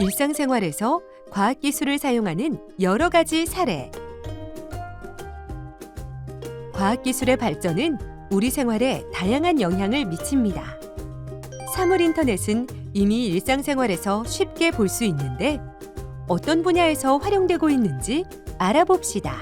일상생활에서 과학기술을 사용하는 여러 가지 사례. 과학기술의 발전은 우리 생활에 다양한 영향을 미칩니다. 사물 인터넷은 이미 일상생활에서 쉽게 볼 수 있는데 어떤 분야에서 활용되고 있는지 알아봅시다.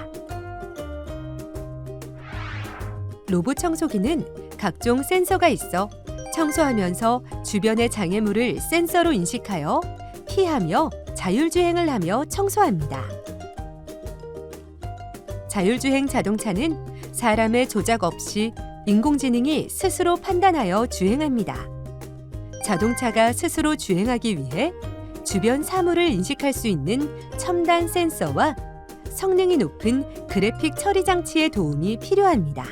로봇 청소기는 각종 센서가 있어 청소하면서 주변의 장애물을 센서로 인식하여 피하며 자율주행을 하며 청소합니다. 자율주행 자동차는 사람의 조작 없이 인공지능이 스스로 판단하여 주행합니다. 자동차가 스스로 주행하기 위해 주변 사물을 인식할 수 있는 첨단 센서와 성능이 높은 그래픽 처리 장치의 도움이 필요합니다.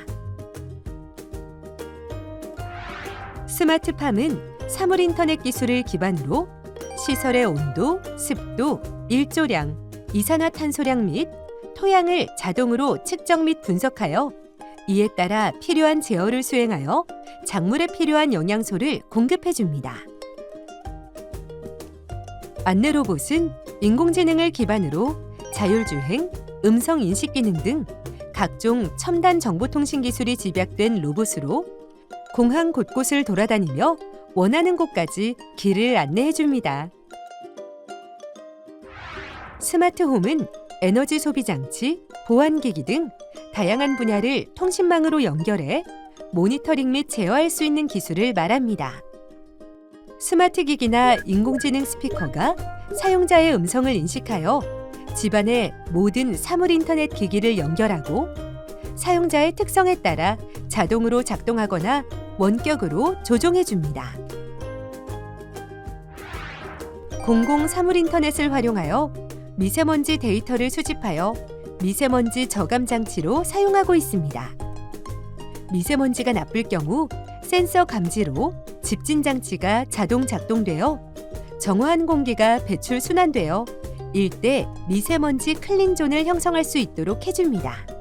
스마트팜은 사물 인터넷 기술을 기반으로 시설의 온도, 습도, 일조량, 이산화탄소량 및 토양을 자동으로 측정 및 분석하여 이에 따라 필요한 제어를 수행하여 작물에 필요한 영양소를 공급해 줍니다. 안내 로봇은 인공지능을 기반으로 자율주행, 음성 인식 기능 등 각종 첨단 정보통신 기술이 집약된 로봇으로 공항 곳곳을 돌아다니며 원하는 곳까지 길을 안내해 줍니다. 스마트 홈은 에너지 소비 장치, 보안기기 등 다양한 분야를 통신망으로 연결해 모니터링 및 제어할 수 있는 기술을 말합니다. 스마트 기기나 인공지능 스피커가 사용자의 음성을 인식하여 집안의 모든 사물 인터넷 기기를 연결하고 사용자의 특성에 따라 자동으로 작동하거나 원격으로 조종해 줍니다. 공공 사물 인터넷을 활용하여 미세먼지 데이터를 수집하여 미세먼지 저감 장치로 사용하고 있습니다. 미세먼지가 나쁠 경우 센서 감지로 집진 장치가 자동 작동되어 정화한 공기가 배출 순환되어 일대 미세먼지 클린 존을 형성할 수 있도록 해줍니다.